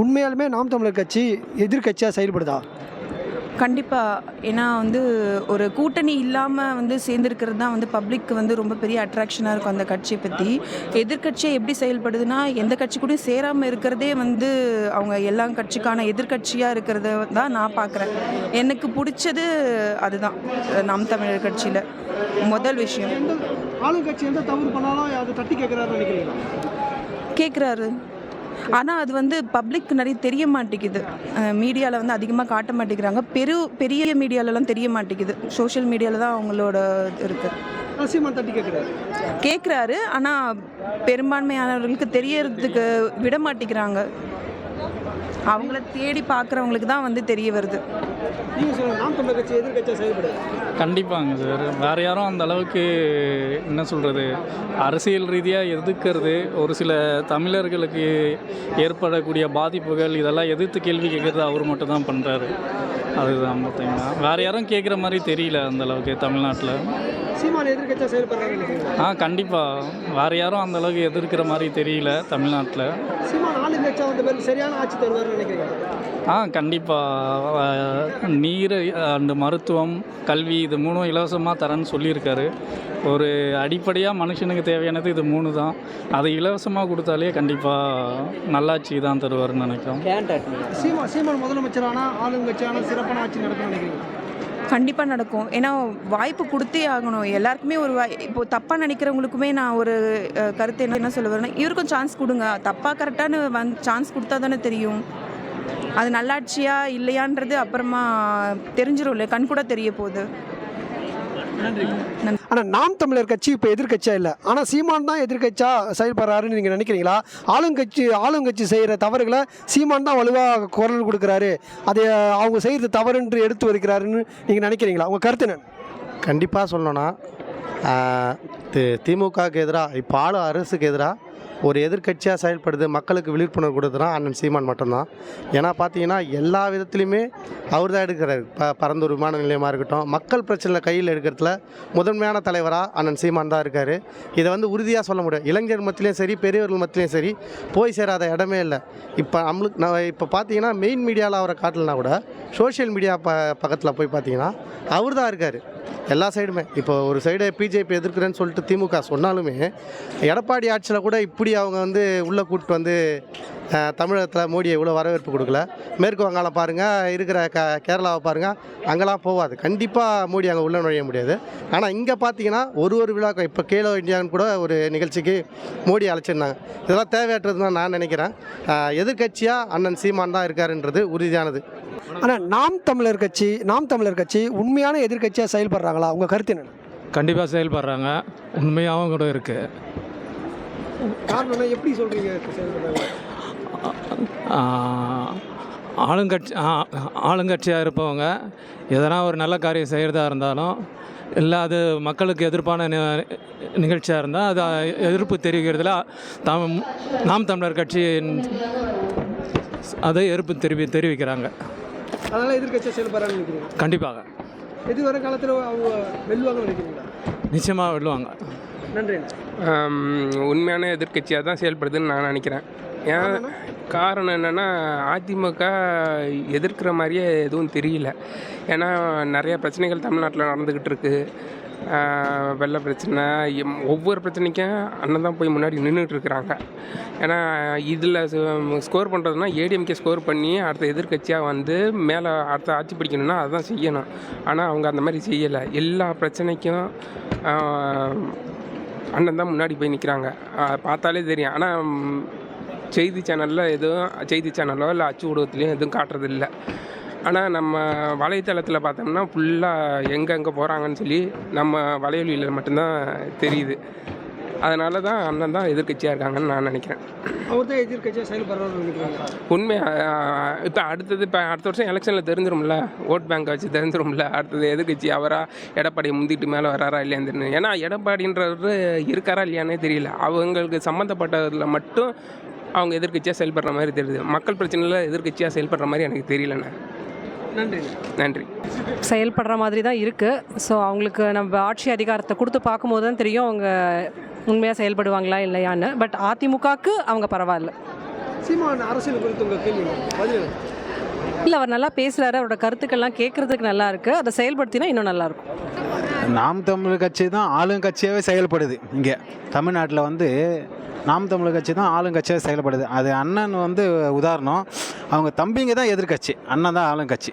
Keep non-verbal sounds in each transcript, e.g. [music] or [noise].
உண்மையாலுமே நாம் தமிழர் கட்சி எதிர்க்கட்சியாக செயல்படுதா? கண்டிப்பாக ஏன்னா வந்து ஒரு கூட்டணி இல்லாமல் வந்து சேர்ந்துருக்கிறது தான் வந்து பப்ளிக் வந்து ரொம்ப பெரிய அட்ராக்ஷனாக இருக்கும் அந்த கட்சியை பற்றி எதிர்க்கட்சியை எப்படி செயல்படுதுன்னா எந்த கட்சி கூடயும் சேராமல் இருக்கிறதே வந்து அவங்க எல்லா கட்சிக்கான எதிர்க்கட்சியாக இருக்கிறத தான் நான் பார்க்குறேன் எனக்கு பிடிச்சது அதுதான் நாம் தமிழர் கட்சியில். முதல் விஷயம். ஆளுங்கட்சி எந்த தவறு பண்ணாலும் அதை தட்டி கேட்குறாரு கேட்குறாரு ஆனால் அது வந்து பப்ளிக் நிறைய தெரிய மாட்டேங்குது. மீடியாவில் வந்து அதிகமாக காட்ட மாட்டேங்கிறாங்க. பெரு பெரிய மீடியாலலாம் தெரிய மாட்டேங்குது. சோஷியல் மீடியாவில் தான் அவங்களோட இருக்குது கேட்குறாரு ஆனால் பெரும்பான்மையானவர்களுக்கு தெரியறதுக்கு விட மாட்டேங்கிறாங்க. அவங்கள தேடி பார்க்குறவங்களுக்கு தான் வந்து தெரிய வருது. நீங்கள் சொல்லுங்கள் நாம் தமிழர் கட்சி எதிர்க்கட்சியாக செயல்படுது? கண்டிப்பாங்க சார். வேறு யாரும் அந்த அளவுக்கு என்ன சொல்கிறது அரசியல் ரீதியாக எதிர்க்கிறது ஒரு சில தமிழர்களுக்கு ஏற்படக்கூடிய பாதிப்புகள் இதெல்லாம் எதிர்த்து கேள்வி கேட்குறது அவர் மட்டும் தான் பண்ணுறாரு அதுதான் பார்த்தீங்கன்னா. வேறு யாரும் கேட்குற மாதிரி தெரியல அந்த அளவுக்கு தமிழ்நாட்டில். சீமான் நினைக்கிறீங்களா? ஆ கண்டிப்பாக வேறு யாரும் அந்த அளவுக்கு எதிர்க்கிற மாதிரி தெரியல தமிழ்நாட்டில். சீமான் ஆளுங்கட்சியாக வந்த பிறகு சரியான ஆட்சி தருவார்னு நினைக்கிறீங்க ஆ கண்டிப்பாக நீர் அண்டு மருத்துவம் கல்வி இது மூணும் இலவசமாக தரேன்னு சொல்லியிருக்காரு. ஒரு அடிப்படையாக மனுஷனுக்கு தேவையானது இது மூணு தான். அதை இலவசமாக கொடுத்தாலே கண்டிப்பாக நல்லாட்சி தான் தருவார்னு நினைக்கிறோம். சீமான் சீமான் முதலமைச்சரான ஆளுங்கட்சியான சிறப்பான ஆட்சி நடக்கும்னு நினைக்கிறீங்க? கண்டிப்பாக நடக்கும். ஏன்னா வாய்ப்பு கொடுத்தே ஆகணும். எல்லாருக்குமே ஒரு வாய் இப்போ தப்பாக நினைக்கிறவங்களுக்குமே நான் ஒரு கருத்து என்ன என்ன சொல்ல வரேன்னா இவருக்கும் சான்ஸ் கொடுங்க. தப்பாக கரெக்டான வந் சான்ஸ் கொடுத்தா தானே தெரியும். அது நல்லாட்சியா இல்லையான்றது அப்புறமா தெரிஞ்சிரும் இல்லை கண் கூட தெரிய போகுது. ஆனால் நாம் தமிழர் கட்சி இப்போ எதிர்க்கட்சியாக இல்லை? ஆனால் சீமான் தான் எதிர்க்கட்சியாக செயல்படுறாருன்னு நீங்கள் நினைக்கிறீங்களா? ஆளுங்கட்சி ஆளுங்கட்சி செய்கிற தவறுகளை சீமான் தான் வலுவாக குரல் கொடுக்குறாரு. அதை அவங்க செய்கிறது தவறுன்று எடுத்து வருகிறாருன்னு நீங்கள் நினைக்கிறீங்களா? உங்கள் கருத்து என்ன? கண்டிப்பாக சொல்லணும்னா திமுகவுக்கு எதிராக இப்போ ஆளு அரசுக்கு எதிராக ஒரு எதிர்க்கட்சியாக செயல்படுது மக்களுக்கு விழிப்புணர்வு கொடுத்துனா அண்ணன் சீமான் மட்டும்தான். ஏன்னா பார்த்தீங்கன்னா எல்லா விதத்துலையுமே அவர் தான் எடுக்கிறார். ப பரந்தூர் விமான நிலையமாக இருக்கட்டும் மக்கள் பிரச்சனை கையில் எடுக்கிறதுல முதன்மையான தலைவராக அண்ணன் சீமான் தான் இருக்கார். இதை வந்து உறுதியாக சொல்ல முடியும் இளைஞர் மத்திலையும் சரி பெரியவர்கள் மத்திலையும் சரி போய் சேராத இடமே இல்லை. இப்போ நம்மளுக்கு நான் இப்போ பார்த்தீங்கன்னா மெயின் மீடியாவில் அவரை காட்டலனா கூட சோஷியல் மீடியா ப பக்கத்தில் போய் பார்த்தீங்கன்னா அவர் தான் இருக்கார். எல்லா சைடுமே இப்போ ஒரு சைடு பிஜேபி எதிர்க்கிறேன்னு சொல்லிட்டு திமுக சொன்னாலுமே எடப்பாடி ஆட்சியில் கூட இப்படி அவங்க வந்து உள்ளே கூப்பிட்டு வந்து தமிழகத்தில் மோடியை இவ்வளோ வரவேற்பு கொடுக்கல? மேற்கு வங்காளம் பாருங்கள் இருக்கிற க கேரளாவை பாருங்கள் அங்கெல்லாம் போகாது. கண்டிப்பாக மோடி அங்கே உள்ள நுழைய முடியாது. ஆனால் இங்கே பார்த்தீங்கன்னா ஒரு ஒரு விழாக்கும் இப்போ கேலோ இந்தியான்னு கூட ஒரு நிகழ்ச்சிக்கு மோடி அழைச்சிருந்தாங்க. இதெல்லாம் தேவையற்றது தான் நான் நினைக்கிறேன். எதிர்கட்சியாக அண்ணன் சீமான் தான் இருக்காருன்றது உறுதியானது. ஆனால் நாம் தமிழர் கட்சி நாம் தமிழர் கட்சி உண்மையான எதிர்க்கட்சியாக செயல்படுறாங்களா? உங்கள் கருத்து என்ன கண்டிப்பாக செயல்படுறாங்க. உண்மையாகவும் கூட இருக்குது காரணம் எப்படி சொல்கிறீங்க செயல்படுறாங்க ஆளுங்கட்சி ஆளுங்கட்சியாக இருப்பவங்க எதனா ஒரு நல்ல காரியம் செய்கிறதா இருந்தாலும் இல்லை அது மக்களுக்கு எதிர்ப்பான நிகழ்ச்சியாக இருந்தால் அது எதிர்ப்பு தெரிவிக்கிறதுல தாம் நாம் தமிழர் கட்சியின் அதை எதிர்ப்பு தெரிவி தெரிவிக்கிறாங்க. அதனால் எதிர்க்கட்சியாக செயல்படுறாங்கன்னு நினைக்கிறீங்க? கண்டிப்பாக. எதிர்வர காலத்தில் அவங்க வெல்லுவாங்க நினைக்கிறீங்களா? நிச்சயமாக வெல்லுவாங்க. நன்றி. உண்மையான எதிர்க்கட்சியாக தான் செயல்படுதுன்னு நான் நினைக்கிறேன். ஏன் காரணம்? என்னென்னா அதிமுக எதிர்க்கிற மாதிரியே எதுவும் தெரியல. ஏன்னா நிறைய பிரச்சனைகள் தமிழ்நாட்டில் நடந்துக்கிட்டு இருக்கு. ஆஹ், வெள்ள பிரச்சனை ஒவ்வொரு பிரச்சனைக்கும் அண்ணன் தான் போய் முன்னாடி நின்றுட்டு இருக்கிறாங்க. ஏன்னா இதில் ஸ்கோர் பண்ணுறதுனா ஏடிஎம்கே ஸ்கோர் பண்ணி அடுத்த எதிர்க்கட்சியாக வந்து மேலே அடுத்த ஆட்சி பிடிக்கணும்னா அதுதான் செய்யணும். ஆனால் அவங்க அந்த மாதிரி செய்யலை. எல்லா பிரச்சனைக்கும் அண்ணன் தான் முன்னாடி போய் நிற்கிறாங்க பார்த்தாலே தெரியும். ஆனால் செய்தி சேனலில் எதுவும் செய்தி சேனலோ இல்லை அச்சு ஊடகத்துலேயும் எதுவும் காட்டுறதில்ல. ஆனால் நம்ம வலைத்தளத்தில் பார்த்தோம்னா ஃபுல்லாக எங்கெங்கே போகிறாங்கன்னு சொல்லி நம்ம வலையொலியில் மட்டும்தான் தெரியுது. அதனால தான் அண்ணன் தான் எதிர்க்கட்சியாக இருக்காங்கன்னு நான் நினைக்கிறேன். அவர் தான் எதிர்க்கட்சியாக செயல்படுறாருன்னு நினைக்கிறீங்க. உண்மை இப்போ அடுத்தது இப்போ அடுத்த வருஷம் எலெக்ஷனில் தெரிஞ்சிரும்ல? ஓட் பேங்க் வச்சு தெரிஞ்சிரும்ல? அடுத்தது எதிர்க்கட்சி அவரா எடப்பாடி முந்திட்டு மேலே வராரா இல்லையான்னு தெரியும் ஏன்னா எடப்பாடின்றவர் இருக்காரா இல்லையானே தெரியல. அவங்களுக்கு சம்மந்தப்பட்டதில் மட்டும் அவங்க எதிர்க்கட்சியாக செயல்படுற மாதிரி தெரியுது. மக்கள் பிரச்சனையில் எதிர்க்கட்சியாக செயல்படுற மாதிரி எனக்கு தெரியலண்ணே. நன்றி. நன்றி. செயல்படுற மாதிரி தான் இருக்குது ஸோ அவங்களுக்கு நம்ம ஆட்சி அதிகாரத்தை கொடுத்து பார்க்கும்போது தான் தெரியும் அவங்க உண்மையாக செயல்படுவாங்களா இல்லையான்னு. பட் அதிமுகவுக்கு அவங்க பரவாயில்ல. சீமான் அரசியல் குறித்து உங்கள் கேள்வி பதில் இல்லை அவர் நல்லா பேசுகிறாரு அவரோட கருத்துக்கள்லாம் கேட்குறதுக்கு நல்லா இருக்குது அதை செயல்படுத்தினா இன்னும் நல்லாயிருக்கும் நாம் தமிழர் கட்சி தான் ஆளுங்கட்சியாகவே செயல்படுது இங்கே. தமிழ்நாட்டில் வந்து நாம் தமிழர் கட்சி தான் ஆளுங்கட்சியாக செயல்படுது. அது அண்ணன் வந்து உதாரணம் அவங்க தம்பிங்க தான் எதிர்க்கட்சி. அண்ணன் தான் ஆளுங்கட்சி.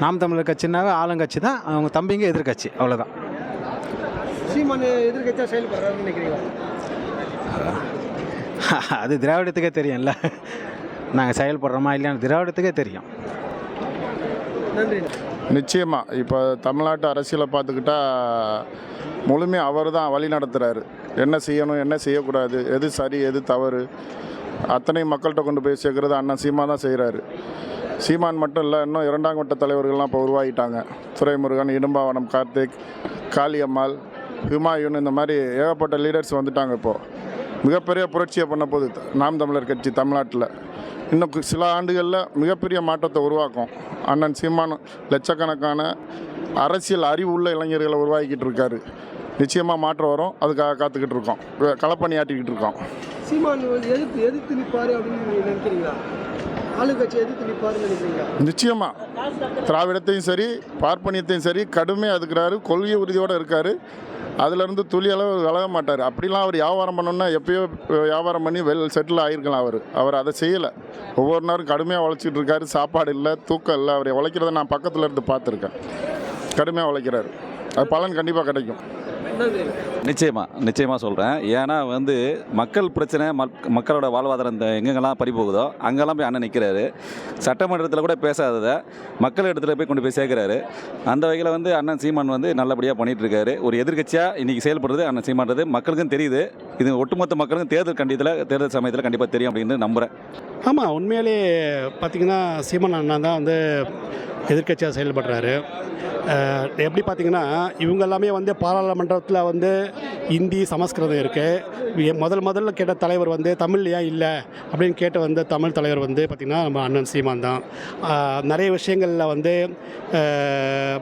நாம் தமிழர் கட்சினாவே ஆளுங்கட்சி தான் அவங்க தம்பிங்க எதிர்க்கட்சி. அவ்வளோதான் சீமான் எதிர்கட்சியாக செயல்படுறாருன்னு நினைக்கிறீங்களா? [laughs] அது திராவிடத்துக்கே தெரியும்ல. நாங்கள் செயல்படுறோமா இல்லையான்னு திராவிடத்துக்கே தெரியும். நன்றி. நிச்சயமாக இப்போ தமிழ்நாட்டு அரசியலை பார்த்துக்கிட்டா முழுமையாக அவர் தான் வழி நடத்துகிறாரு என்ன செய்யணும் என்ன செய்யக்கூடாது எது சரி எது தவறு அத்தனை மக்கள்கிட்ட கொண்டு போய் சேர்க்கறது அண்ணன் சீமா தான் செய்கிறாரு சீமான் மட்டும் இல்லை இன்னும் இரண்டாம் கட்ட தலைவர்கள்லாம் இப்போ உருவாகிட்டாங்க. துரைமுருகன் இடும்பாவனம் கார்த்திக் காளியம்மாள் ஹுமாயூன் இந்த மாதிரி ஏகப்பட்ட லீடர்ஸ் வந்துட்டாங்க இப்போது மிகப்பெரிய புரட்சியை பண்ண போது நாம் தமிழர் கட்சி தமிழ்நாட்டில். இன்னும் சில ஆண்டுகளில் மிகப்பெரிய மாற்றத்தை உருவாக்கும். அண்ணன் சீமான் லட்சக்கணக்கான அரசியல் அறிவு உள்ள இளைஞர்களை உருவாக்கிட்டு இருக்காரு. நிச்சயமாக மாற்றம் வரும். அதுக்காக காத்துக்கிட்டு இருக்கோம். களப்பணியாற்றிக்கிட்டு இருக்கோம். சீமான் எதிர்த்து நிற்பாரு அப்படின்னு நினைக்கிறீங்களா? நிச்சயமாக திராவிடத்தையும் சரி பார்ப்பனியத்தையும் சரி கடுமையாக எதுக்குறாரு கொள்கை உறுதியோடு இருக்கார். அதுலேருந்து துளி அளவு விலக மாட்டார். அப்படிலாம் அவர் வியாபாரம் பண்ணணும்னா எப்பயோ வியாபாரம் பண்ணி வெல் செட்டில் ஆகிருக்கலாம் அவர். அவர் அதை செய்யலை. ஒவ்வொரு நேரம் கடுமையாக உழைச்சிட்டு இருக்காரு. சாப்பாடு இல்லை தூக்கம் இல்லை. அவர் உழைக்கிறத நான் பக்கத்தில் இருந்து பார்த்துருக்கேன். கடுமையாக உழைக்கிறாரு. அது பலன் கண்டிப்பாக கிடைக்கும். நிச்சயமாக நிச்சயமாக சொல்கிறேன் ஏன்னா வந்து மக்கள் பிரச்சனை மக் மக்களோட வாழ்வாதாரம் இந்த எங்கெங்கெல்லாம் பறி போகுதோ அங்கெல்லாம் போய் அண்ணன் நிற்கிறாரு சட்டமன்றத்தில் கூட பேசாததை மக்கள் இடத்துல போய் கொண்டு போய் சேர்க்குறாரு. அந்த வகையில் வந்து அண்ணன் சீமான் வந்து நல்லபடியாக பண்ணிட்டு இருக்காரு ஒரு எதிர்க்கட்சியாக இன்றைக்கி செயல்படுறது அண்ணன் சீமான்றது. மக்களுக்கும் தெரியுது. இது ஒட்டுமொத்த மக்களுக்கும் தேர்தல் கண்டித்தில் தேர்தல் சமயத்தில் கண்டிப்பாக தெரியும் அப்படின்னு நம்புகிறேன் ஆமாம் உண்மையிலே பார்த்திங்கன்னா சீமன் அண்ணா தான் வந்து எதிர்க்கட்சியாக செயல்படுறாரு. எப்படி பார்த்திங்கன்னா இவங்க எல்லாமே வந்து பாராளுமன்றத்தில் வந்து இந்தி சமஸ்கிருதம் இருக்குது முதல் முதல்ல கேட்ட தலைவர் வந்து தமிழ் ஏன் இல்லை? அப்படின்னு கேட்ட வந்து தமிழ் தலைவர் வந்து பார்த்திங்கன்னா நம்ம அண்ணன் சீமான் தான். நிறைய விஷயங்களில் வந்து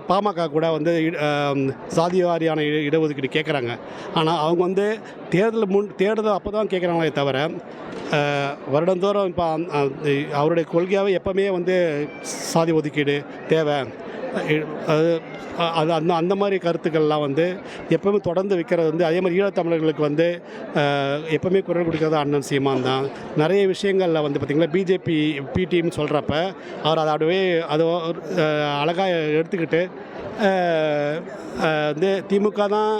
பாமக கூட வந்து சாதி வாரியான இட- இடஒதுக்கீடு கேட்குறாங்க ஆனால் அவங்க வந்து தேர்தல் முன் தேர்தல் அப்போ தான் கேட்குறாங்களே தவிர வருடந்தோறும் இப்போ அவருடைய கொள்கையாகவே எப்போவுமே வந்து சாதி ஒதுக்கீடு தேவை. அது அது அந்த அந்த மாதிரி கருத்துக்கள்லாம் வந்து எப்பவுமே தொடர்ந்து வைக்கிறது வந்து அதே மாதிரி ஈழத்தமிழர்களுக்கு வந்து எப்பவுமே குரல் கொடுக்கறது அண்ணன் சீமான் தான். நிறைய விஷயங்களில் வந்து பார்த்திங்கன்னா பிஜேபி பிடின்னு சொல்கிறப்ப அவர் அதை அப்படியே அதை அழகாக எடுத்துக்கிட்டு வந்து திமுக தான்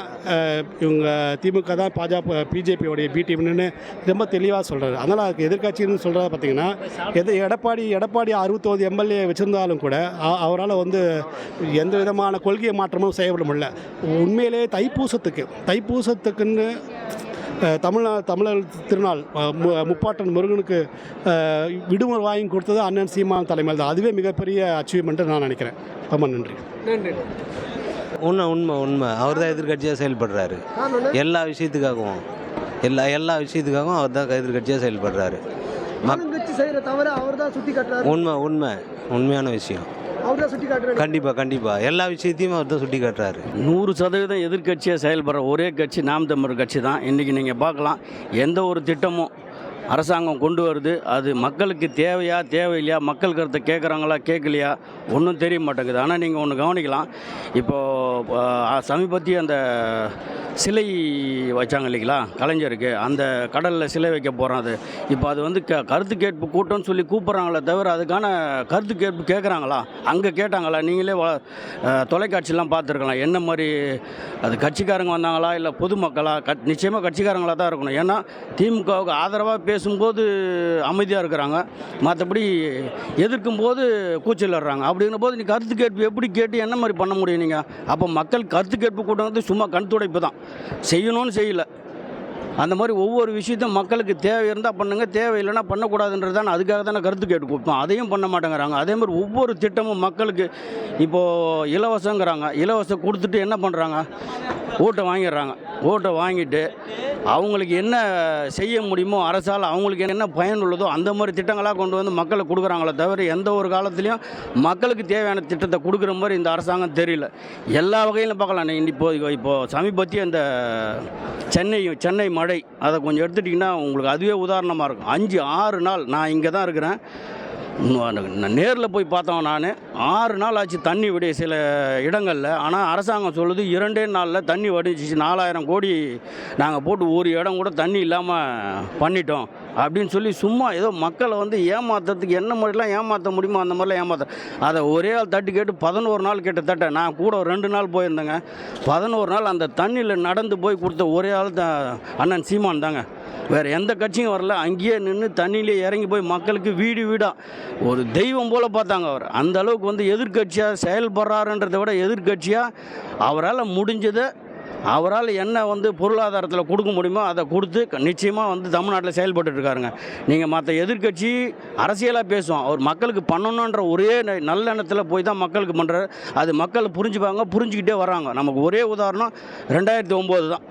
இவங்க திமுக தான் பாஜக பிஜேபியோடைய பிடிம்னு ரொம்ப தெளிவாக சொல்கிறாரு அதனால் அதுக்கு எதிர்கட்சின்னு சொல்கிறத பார்த்தீங்கன்னா எது எடப்பாடி எடப்பாடி அறுபத்தோது எம்எல்ஏ வச்சுருந்தாலும் கூட அவரால் வந்து எந்த விதமான கொள்கை மாற்றமும் செய்யப்பட முடியல. உண்மையிலே தைப்பூசத்துக்கு தைப்பூசத்துக்குன்னு தமிழ்நா தமிழர் திருநாள் மு- முப்பாட்டன் முருகனுக்கு விடுமுறை வாங்கி கொடுத்தது அண்ணன் சீமான் தலைமையில் தான் அதுவே மிகப்பெரிய அச்சீவ்மெண்ட்டு நான் நினைக்கிறேன். ரொம்ப நன்றி. நன்றி. உண்மை உண்மை உண்மை. அவர் தான் எதிர்கட்சியாக செயல்படுறாரு எல்லா விஷயத்துக்காகவும். எல்லா எல்லா விஷயத்துக்காகவும் அவர் தான் எதிர்கட்சியாக செயல்படுறாரு உண்மை உண்மை. உண்மையான விஷயம். அவர் தான் சுட்டி காட்டுறாரு. கண்டிப்பாக கண்டிப்பாக எல்லா விஷயத்தையும் அவர் தான் சுட்டி காட்டுறாரு. நூறு சதவீதம் எதிர்க்கட்சியாக செயல்படுற ஒரே கட்சி நாம் தமிழர் கட்சி தான். இன்றைக்கி நீங்கள் பார்க்கலாம் எந்த ஒரு திட்டமும் அரசாங்கம் கொண்டு வருது. அது மக்களுக்கு தேவையா தேவையில்லையா மக்கள் கருத்தை கேட்குறாங்களா கேட்கலையா ஒன்றும் தெரிய மாட்டேங்குது. ஆனால் நீங்கள் ஒன்று கவனிக்கலாம். இப்போது சமீபத்திய அந்த சிலை வச்சாங்க இல்லைங்களா? கலைஞருக்கு. அந்த கடலில் சிலை வைக்க போகிறோம் அது. இப்போ அது வந்து க கருத்து கேட்பு கூட்டம்னு சொல்லி கூப்பிட்றாங்களே தவிர அதுக்கான கருத்து கேட்பு கேட்குறாங்களா அங்கே கேட்டாங்களா? நீங்களே தொலைக்காட்சியெலாம் தொலைக்காட்சிலாம் பார்த்துருக்கலாம். என்ன மாதிரி அது கட்சிக்காரங்க வந்தாங்களா? இல்லை பொதுமக்களா? கட் நிச்சயமாக கட்சிக்காரங்களாக தான் இருக்கணும். ஏன்னா திமுகவுக்கு ஆதரவாக பேசும்போது அமைதியாக இருக்கிறாங்க. மற்றபடி எதிர்க்கும் போது கூச்சலிடுறாங்க. அப்படிங்கிற போது நீ கருத்து கேட்பு எப்படி கேட்டு என்ன மாதிரி பண்ண முடியும் நீங்கள் அப்போ மக்கள் கருத்து கேட்பு கூட்டம் வந்து சும்மா கண் துடைப்பு தான். செய்யணும்னு செய்யலை. அந்த மாதிரி ஒவ்வொரு விஷயத்தையும் மக்களுக்கு தேவை இருந்தால் பண்ணுங்க தேவை இல்லைன்னா பண்ணக்கூடாதுன்றது தான். அதுக்காக தானே கருத்து கேட்டு கொடுப்போம் அதையும் பண்ண மாட்டேங்கிறாங்க. அதே மாதிரி ஒவ்வொரு திட்டமும் மக்களுக்கு இப்போது இலவசங்கிறாங்க. இலவசம் கொடுத்துட்டு என்ன பண்ணுறாங்க ஓட்டை வாங்கிடுறாங்க. ஓட்டை வாங்கிட்டு அவங்களுக்கு என்ன செய்ய முடியுமோ அரசால் அவங்களுக்கு என்ன பயன் உள்ளதோ அந்த மாதிரி திட்டங்களாக கொண்டு வந்து மக்களுக்கு கொடுக்குறாங்களே தவிர எந்த ஒரு காலத்துலேயும் மக்களுக்கு தேவையான திட்டத்தை கொடுக்குற மாதிரி இந்த அரசாங்கம் தெரியல. எல்லா வகையிலும் பார்க்கலாம். இப்போ இப்போ சமீபத்திய இந்த சென்னை சென்னை மழை அதை கொஞ்சம் எடுத்துட்டிங்கன்னா உங்களுக்கு அதுவே உதாரணமாக இருக்கும். அஞ்சு ஆறு நாள் நான் இங்கே தான் இருக்கிறேன். நேரில் போய் பார்த்தோம் நான். ஆறு நாள் ஆச்சு தண்ணி விடிய சில இடங்களில். ஆனால் அரசாங்கம் சொல்லுது இரண்டே நாளில் தண்ணி வடிஞ்சிச்சு. நாலாயிரம் கோடி நாங்கள் போட்டு ஒரு இடம் கூட தண்ணி இல்லாமல் பண்ணிட்டோம். அப்படின்னு சொல்லி சும்மா ஏதோ மக்களை வந்து ஏமாத்துறதுக்கு என்ன மாதிரிலாம் ஏமாற்ற முடியுமோ அந்த மாதிரிலாம் ஏமாத்த. அதை ஒரே ஆள் தட்டி கேட்டு பதினோரு நாள் கிட்டத்தட்ட நான் கூட ஒரு ரெண்டு நாள் போயிருந்தேங்க. பதினோரு நாள் அந்த தண்ணியில் நடந்து போய் கொடுத்த ஒரே ஆள் தான் அண்ணன் சீமான் தாங்க. வேறு எந்த கட்சியும் வரல. அங்கேயே நின்று தண்ணியிலே இறங்கி போய் மக்களுக்கு வீடு வீடாக ஒரு தெய்வம் போல் பார்த்தாங்க அவர். அந்த அளவுக்கு வந்து எதிர்க்கட்சியாக செயல்படுறாருன்றதை விட எதிர்க்கட்சியாக அவரால் முடிஞ்சதை அவரால் என்ன வந்து பொருளாதாரத்தில் கொடுக்க முடியுமோ அதை கொடுத்து நிச்சயமாக வந்து தமிழ்நாட்டில் செயல்பட்டு இருக்காருங்க. நீங்கள் மற்ற எதிர்க்கட்சி அரசியலாக பேசுவோம். அவர் மக்களுக்கு பண்ணணுன்ற ஒரே நல்லெண்ணத்தில் போய் தான் மக்களுக்கு பண்ணுறாரு அது மக்கள் புரிஞ்சுப்பாங்க புரிஞ்சுக்கிட்டே வராங்க. நமக்கு ஒரே உதாரணம் ரெண்டாயிரத்தி ஒம்பது தான்.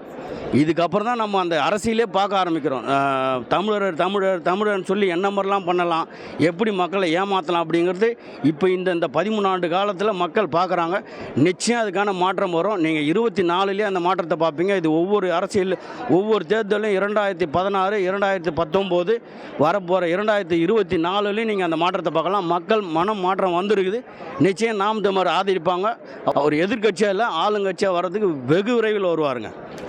இதுக்கப்புறம் தான் நம்ம அந்த அரசியலே பார்க்க ஆரம்பிக்கிறோம். தமிழர் தமிழர் தமிழர்னு சொல்லி என்ன மாதிரிலாம் பண்ணலாம் எப்படி மக்களை ஏமாற்றலாம் அப்படிங்கிறது இப்போ இந்த இந்த பதிமூணு ஆண்டு காலத்தில் மக்கள் பார்க்குறாங்க. நிச்சயம் அதுக்கான மாற்றம் வரும். நீங்கள் இருபத்தி நாலுலேயே அந்த மாற்றத்தை பார்ப்பீங்க. இது ஒவ்வொரு அரசியல் ஒவ்வொரு தேர்தலும் இரண்டாயிரத்தி பதினாறு இரண்டாயிரத்தி பத்தொம்போது வரப்போகிற இரண்டாயிரத்தி இருபத்தி நாலுலேயும் நீங்கள் அந்த மாற்றத்தை பார்க்கலாம். மக்கள் மனம் மாற்றம் வந்திருக்குது. நிச்சயம் நாம் தமிழர் ஆதரிப்பாங்க. அவர் எதிர்க்கட்சியாக இல்லை ஆளுங்கட்சியாக வர்றதுக்கு வெகு விரைவில் வருவாருங்க.